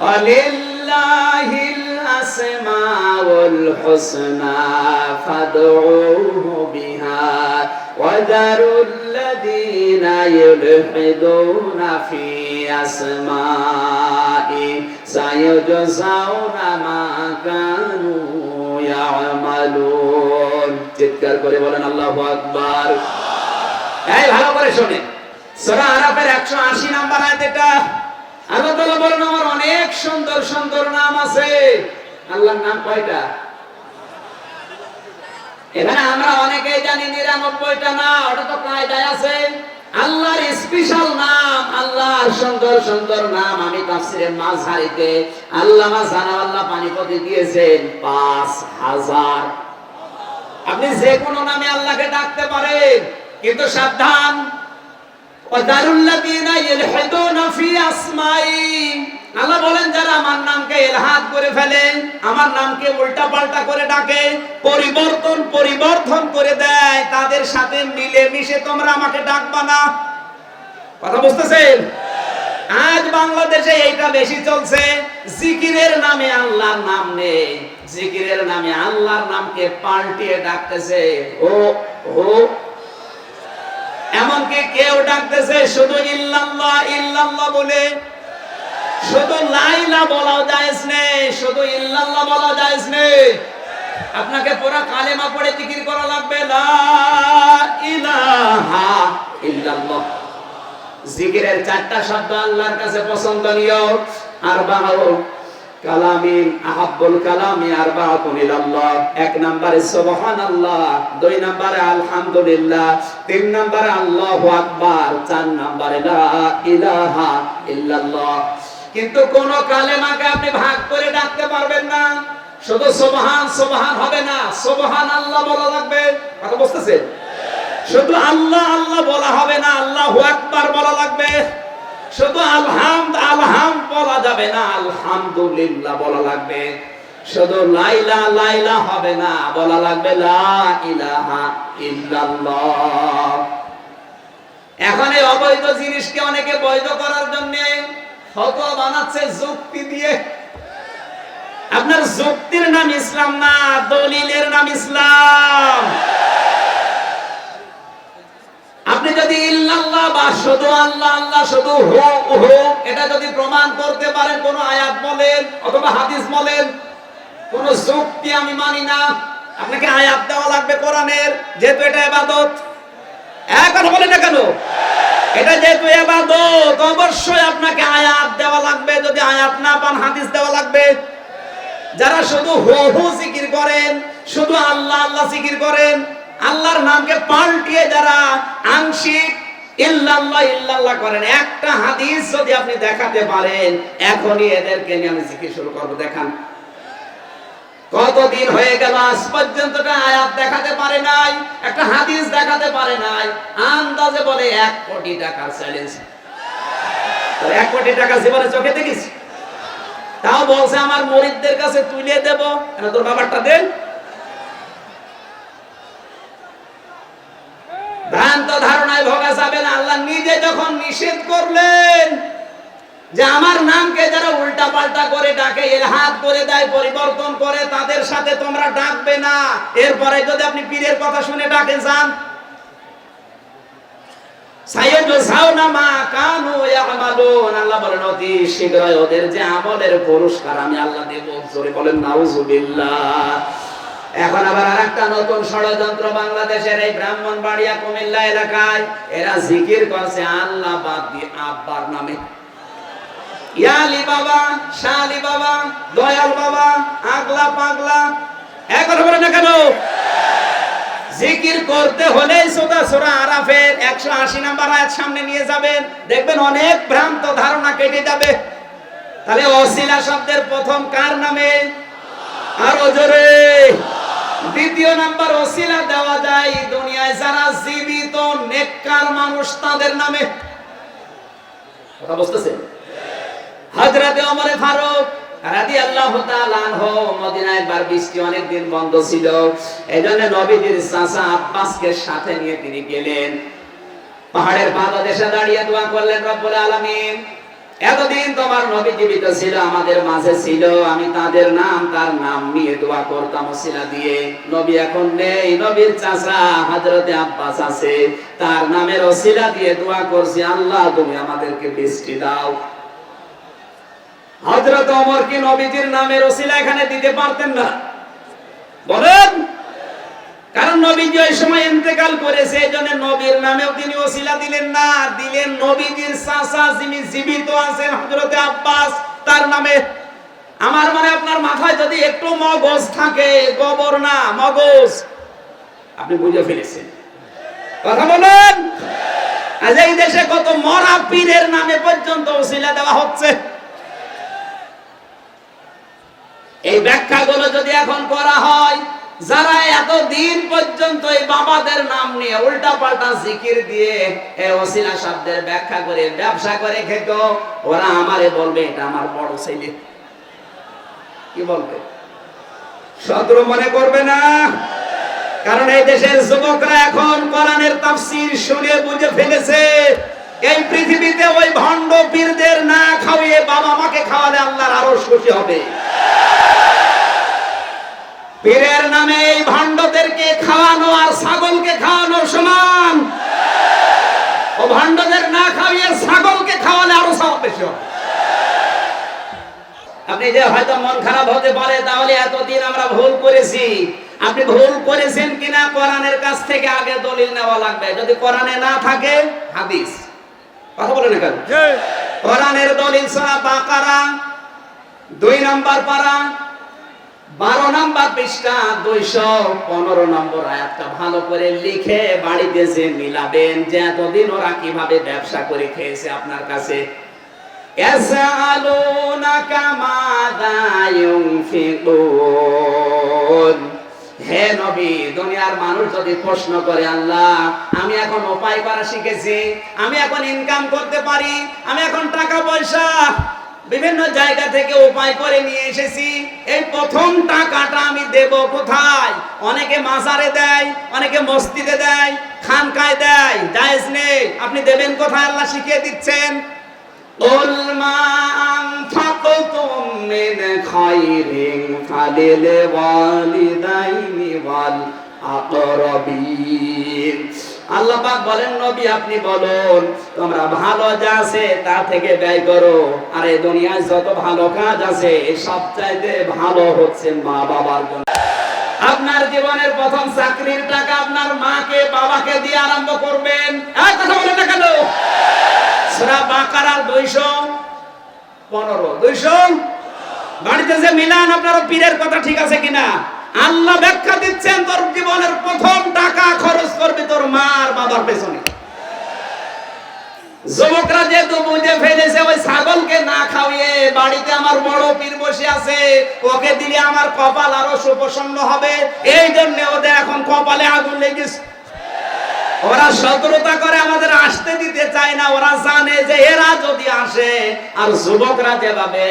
ولله الأسماء الحسنى فادعوه بها وذروا الذين يلحدون في أسمائه سيجزون ما كانوا يعملون চিৎকার করে বলেন আল্লাহু আকবার এই ভালো করে শুনে সূরা আরাফের 180 নাম্বার আয়াত এটা আল্লাহ তাআলা বলেন, আমার অনেক সুন্দর সুন্দর নাম আছে। আল্লাহর নাম কয়টা? এখানে আমরা অনেকেই জানি নিরানব্বইটা না, ওটা তো কায়দায় আছে। আল্লাহর স্পেশাল নাম, আল্লাহর সুন্দর সুন্দর নাম আমি তাফসিরের মাঝহারিতে আল্লামা জানাওয়াল্লাহ পানিপতি দিয়েছেন পাঁচ হাজার। আপনি যে কোনো নামে আল্লাহকে ডাকতে পারেন, কিন্তু সাবধান আল্লাহ বলেন, যারা আমার নামকে ইলহাদ করে ফেলে, আমার নামকে উল্টা পাল্টা করে ডাকে, পরিবর্তন পরিবর্তন করে দেয়, তাদের সাথে মিলে মিশে তোমরা আমাকে ডাকবা না। কথা বুঝতেছেন? আজ বাংলাদেশে এইটা বেশি চলছে। জিকিরের নামে আল্লাহর নাম নেই। জিকিরের নামে আল্লাহর নামকে পাল্টিয়ে ডাকতেছে। ও ও এমনকি কেউ ডাকতেছে, শুধু ইল্লাল্লাহ ইল্লাল্লাহ বলে। শুধু লাইলা বলাও জায়েজ নেই, শুধু ইল্লাল্লাহ বলা জায়েজ নেই। আপনাকে পুরো কালেমা পড়ে জিকির করা লাগবে, লা ইলাহা ইল্লাল্লাহ। জিকিরের চারটা শব্দ আল্লাহর কাছে পছন্দনীয়। আর বাহাও কালামিন, আহাব্বুল কালামি আরবাআতুন ইলাল্লাহ। এক নম্বরে সুবহানাল্লাহ, দুই নম্বরে আলহামদুলিল্লাহ, তিন নম্বরে আল্লাহু আকবার, চার নম্বরে লা ইলাহা ইল্লাল্লাহ। কিন্তু কোন কালেমাকে আপনি ভাগ করে ডাকতে পারবেন না। শুধু সুবহান সুবহান হবে না সুবহান আল্লাহ বলা লাগবে। কথা বুঝতেছেন? শুধু আল্লাহ আল্লাহ বলা হবে না, আল্লাহু আকবার বলা লাগবে। শুধু আলহামদ, আলহাম বলা যাবে না, আলহামদুলিল্লাহ বলা লাগবে। শুধু লাইলা লাইলা হবে না, বলা লাগবে লা ইলাহা ইল্লাল্লাহ। এখন এই অবৈধ জিনিসকে অনেকে বৈধ করার জন্য ফতোয়া বানাচ্ছে যুক্তি দিয়ে। আপনার যুক্তির নাম ইসলাম না, দলিলের নাম ইসলাম আপনি যদি ইল্লাল্লাহ বা শুধু আল্লাহ আল্লাহ শুধু হো হো, এটা যদি প্রমাণ করতে পারেন, কোন আয়াত বলেন অথবা হাদিস বলেন, কোন যুক্তি আমি মানি না। আপনাকে আয়াত দেওয়া লাগবে কোরআনের, যেহেতু এটা ইবাদত। এখন বলেন না কেন? এটা যেহেতু ইবাদত, অবশ্যই আপনাকে আয়াত দেওয়া লাগবে। যদি আয়াত না পান, হাদিস দেওয়া লাগবে। যারা শুধু হো হো জিকির করেন, শুধু আল্লাহ আল্লাহ জিকির করেন আল্লাহর নামকে পাল্টিয়ে যারা আংশিক ইল্লাল্লাহ ইল্লাল্লাহ করেন, একটা হাদিস যদি আপনি দেখাতে পারেন, এখনই এদেরকে নিয়ে আমি শুরু দেখান। কতদিন হয়ে গেল, আজ পর্যন্ত আয়াত দেখাতে পারে নাই, একটা হাদিস দেখাতে পারে নাই, আন্দাজে বলে এক কোটি টাকার চ্যালেঞ্জ এক কোটি টাকা জীবনে চোখে দেখিস? তাও বলছে, আমার মরিদদের কাছে তুলে দেব। তোর বাবারটা দেন? ভ্রান্ত ধারণায় ভোগা যাবে না। আল্লাহ নিজে যখন নিষেধ করলেন যে আমার নামকে যারা উল্টা পাল্টা করে ডাকে, এলহাদ করে দেয়, পরিবর্তন করে, তাদের সাথে তোমরা ডাকবে না। এরপরে যদি আপনি পীরের কথা শুনে ডাকে যান। আল্লাহ বলেন, অতি শীঘ্রই ওদের যে আমলের পুরস্কার আমি আল্লাহ দেব। বলেন, নাউজুবিল্লাহ। এখন আবার আর নতুন ষড়যন্ত্র বাংলাদেশের এই কুমিল্লা এলাকায়। এরা জিকির করছে, আল্লাহ বাদ দিয়ে আব্বার নামে। ইয়ালি বাবা, শালি বাবা, দয়াল বাবা, আগলা পাগলা। এখন বলে না কেন? জিকির করতে হলে সোদা সোরা আরাফের একশো আশি নাম্বার আয়াত সামনে নিয়ে যাবেন। দেখবেন অনেক ভ্রান্ত ধারণা কেটে যাবে। তাহলে অশিলা শব্দের প্রথম কার নামে? আর জোরে। দ্বিতীয় নাম্বার ওসিলা দেওয়া যায়। দুনিয়ায় যারা জীবিত, নেককার মানুষ, তাদের নামে। কথা বুঝতেছেন হযরতে ওমর ফারুক রাদিয়াল্লাহু তাআলা আনহু মদিনায় বার বৃষ্টি অনেক দিন বন্ধ ছিল। এজন্য নবীজির চাচা আব্বাসকে সাথে নিয়ে তিনি গেলেন। পাহাড়ের পাদদেশে দাঁড়িয়ে দোয়া করলেন রব্বুল আলামিন। এতদিন তোমার নবী জীবিত ছিল, আমাদের মাঝে ছিল, আমি তাদের নাম, তার নাম নিয়ে দোয়া করতাম ওসিলা দিয়ে। নবী এখন নেই, নবীর চাচা হযরতে আব্বাস আছে, তার নামের ওসিলা দিয়ে দোয়া করছি, আল্লাহ তুমি আমাদেরকে বৃষ্টি দাও। হযরত ওমর কি নবীজির নামের ওসিলা এখানে দিতে পারতেন না? বলেন! কারণ নবীজি ওই সময় ইন্তেকাল করেছে, এই জন্য নবীর নামেও তিনি ওসিলা দিলেন না। দিলেন নবীজির চাচা যিনি জীবিত আছেন, হযরতে আব্বাস। তার নামে আমার মানে আপনার মাথায় যদি একটু মগজ থাকে, গোবর না, মগজ। আপনি বুঝে ফেলেছেন। কথা বলেন। আজ এই দেশে কত মরা পীরের নামে পর্যন্ত ওসিলা দেওয়া হচ্ছে। এই ব্যাখ্যাগুলো যদি এখন করা হয় যারা এত দিন পর্যন্ত এই বাবাদের নাম নিয়ে উল্টা পাল্টা জিকির দিয়ে এই ওসিলা শব্দের ব্যাখ্যা করে, ব্যবসা করে খেত, ওরা আমারে বলবে, এটা আমার বড় ছেলে। কি বলবে? শত্রু মনে করবে না। কারণ এই দেশের যুবকরা এখন কোরআনের তাফসীর শুনে বুঝে ফেলেছে, এই পৃথিবীতে ওই ভণ্ড পীরদের না খাওয়িয়ে বাবা মাকে খাওয়ালে আল্লাহর আরও খুশি হবে। পীরের নামে এই ভণ্ডদেরকে খাওয়ানো আর ছাগলকে খাওয়ানো সমান। ও ভণ্ডদের না খাওয়িয়ে ছাগলকে খাওয়ালে আরও সব বেশি হবে। আপনি যে হয়তো মন খারাপ হতে পারে তাহলে এতদিন আমরা ভুল করেছি। আপনি ভুল করেছেন কিনা কোরআনের কাছ থেকে আগে দলিল নেওয়া লাগবে। যদি কোরআনে না থাকে হাদিস। কথা বলে না কেন? কোরআনের দলিল সূরা বাকারা দুই নাম্বার পারা বারো নাম্বার পৃষ্ঠা, দুইশো পনেরো নম্বর আয়াতটা ভালো করে লিখে বাড়িতে যে মিলাবেন, যে এতদিন ওরা কীভাবে ব্যবসা করে খেয়েছে আপনার কাছে। হে নবী, দুনিয়ার মানুষ যদি প্রশ্ন করে, আল্লাহ, আমি এখন উপায় করা শিখেছি, আমি এখন ইনকাম করতে পারি, আমি এখন টাকা পয়সা বিভিন্ন জায়গা থেকে উপায় করে নিয়ে এসেছি। এই প্রথম টাকাটা আমি দেব কোথায়? অনেকে মাজারে দেয়, অনেকে মসজিদে দেয়, খানকায় দেয়, জায়েজ নেই। আপনি দেবেন কোথায়? আল্লাহ শিখিয়ে দিচ্ছেন। قل আল্লাহ পাক বলেন, নবী, আপনি বলুন, তোমরা ভালো যা আছে তা থেকে ব্যয় করো। আর এই দুনিয়ায় যত ভালো কাজ আছে সবচাইতে ভালো হচ্ছে মা বাবার জন্য। আপনার জীবনের প্রথম চাকরির টাকা আপনার মাকে, বাবাকে দিয়ে আরম্ভ করবেন। আর কথা বাড়িতে যে মিলান আপনার পীরের কথা ঠিক আছে কিনা? আল্লাহ ব্যাখ্যা দিচ্ছেন বাড়িতে আমার বড় পীর বসে আছে ওকে দিলে আমার কপাল আরও সুপ্রসন্ন হবে। এই জন্য ওদের এখন কপালে আগুন লেগেছে। ওরা সতর্কতা করে আমাদের আসতে দিতে চায় না ওরা জানে যে এরা যদি আসে আর যুবকরা যেভাবে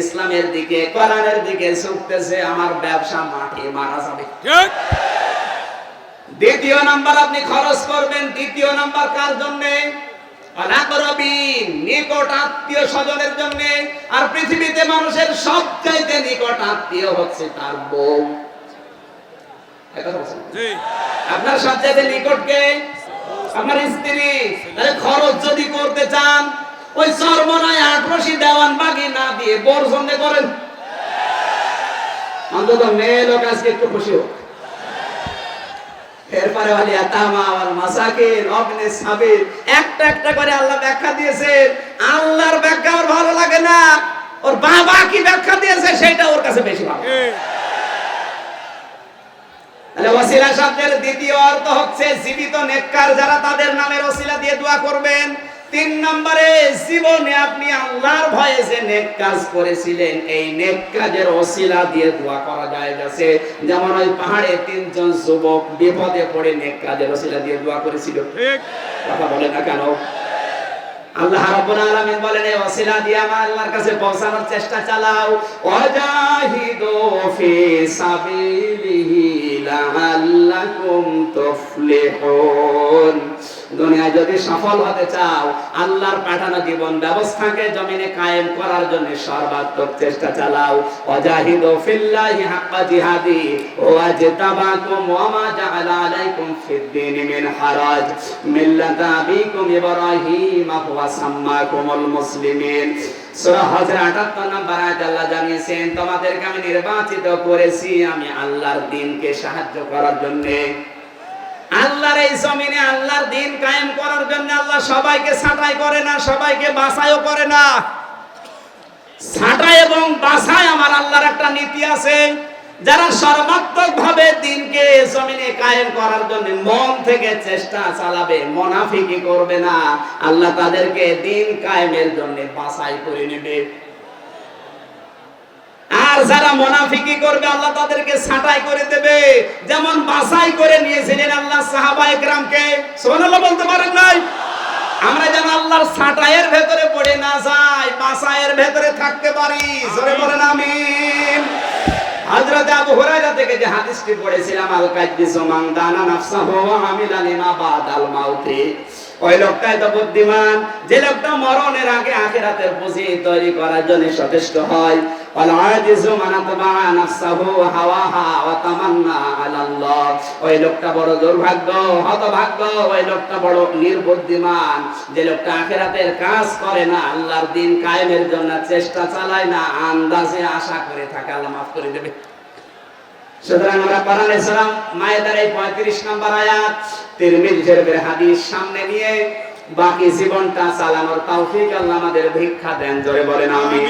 ইসলামের দিকে কোরআনের দিকে ঝুঁকতেছে আমার ব্যবসা মাঠে মারা যাবে। দ্বিতীয় নাম্বার আপনি খরচ করবেন দ্বিতীয় নাম্বার কার জন্য? নিকট আত্মীয় স্বজনের জন্য। আর পৃথিবীতে মানুষের সবচাইতে নিকট আত্মীয় হচ্ছে তার বউ? আপনার সবচেয়ে নিকটকে আপনার স্ত্রী। তাহলে খরচ যদি করতে চান ওই সর্বনয় আটরশি দেওয়ান বাকি না দিয়ে বর সঙ্গে করেন। অন্তত মেয়ে লোক আজকে একটু খুশি হোক। এরপরে মাসাকিন একটা একটা করে আল্লাহ ব্যাখ্যা দিয়েছে। আল্লাহর ব্যাখ্যা ওর ভালো লাগে না। ওর বাবা কি ব্যাখ্যা দিয়েছে সেটা ওর কাছে বেশি ভালো তাহলে ওসিলা শব্দের দ্বিতীয় অর্থ হচ্ছে, জীবিত নেককার যারা তাদের নামের ওসিলা দিয়ে দোয়া করবেন। তিন নম্বরে জীবনে আপনি আল্লাহর ভয়ে যে নেক কাজ করেছিলেন এই নেক কাজের ওসিলা দিয়ে দোয়া করা যায় গেছে যেমন ওই পাহাড়ে তিনজন যুবক বিপদে পড়ে নেক কাজের ওসিলা দিয়ে দোয়া করেছিল। কথা বলে না কেন? আল্লাহ রাব্বুল আলামিন বলেন এই ওসিলা দিয়ে আমার আল্লাহর কাছে পৌঁছানোর চেষ্টা চালাও। ওয়াজাহিদু ফি সাবিলিহি লাআল্লাকুম তুফলিহুন। দুনিয়ায় যদি সফল হতে চাও, আল্লাহর পাঠানো জীবন ব্যবস্থাকে জমিনে কায়েম করার জন্য সর্বাত্মক চেষ্টা চালাও। ওয়াজাহিদু ফিল্লাহি হাক্কা জিহাদি ওয়া জিতাবাকুম ওয়া মা জাআলা আলাইকুম ফিদ-দীন মিন হারাজ। মিল্লাতা আবিকুম ইব্রাহিম হুয়া সাম্মাকুমুল মুসলিমিন। সূরা হজের 78 নম্বর আয়াত আল্লাহ জানিয়েছেন, তোমাদেরকে আমি নির্বাচিত করেছি আমি আল্লাহর দ্বীনকে সাহায্য করার জন্য। আল্লাহর এই জমিনে আল্লাহর দিন কায়েম করার জন্য আল্লাহ সবাইকে ছাঁটাই করে না, সবাইকে বাছাইও করে না। ছাঁটাই এবং বাছাই আমার আল্লাহর একটা নীতি আছে, যারা সর্বাত্মক ভাবে দিনকে জমিনে কায়েম করার জন্য মন থেকে চেষ্টা চালাবে মোনাফিকি করবে না। আল্লাহ তাদেরকে দিন কায়েমের জন্য বাছাই করে নেবে। আর যারা মোনাফিকি করবে, আল্লাহ তাদেরকে ছাঁটাই করে দেবে। যেমন বাছাই করে নিয়েছিলেন আল্লাহ সাহাবা একরামকে। সুবহানাল্লাহ বলতে পারেন নাই? আমরা যেন আল্লাহর ছাঁটাইয়ের ভেতরে পড়ে না যাই, বাছাইয়ের ভেতরে থাকতে পারি। জোরে বলেন আমিন। হযরত আবু হুরায়রা থেকে যে হাদিসটি পড়েছিলাম আল কাদ্দিসু মান দানা নাফসাহু ওয়া আমিলা লিমা বাদাল মাউতি। ওই লোকটাই তো বুদ্ধিমান। যে লোকটা মরণের আগে আখিরাতের পুঁজি তৈরি করার জন্য সচেষ্ট হয় ওই লোকটা বড় দুর্ভাগ্য, হতভাগ্য, ওই লোকটা বড় নির্বুদ্ধিমান। যে লোকটা আখিরাতের কাজ করে না, আল্লাহর দিন কায়েমের জন্য চেষ্টা চালায় না, আন্দাজে আশা করে থাকে, আল্লাহ মাফ করে দেবে। সুতরাং আমরা কোরআনে সালাম মায়েদার এই 35 নম্বর আয়াত হাদিস সামনে নিয়ে বাকি জীবনটা চালানোর তৌফিক আল্লাহ আমাদের ভিক্ষা দেন, জোরে বলেন, আমিন।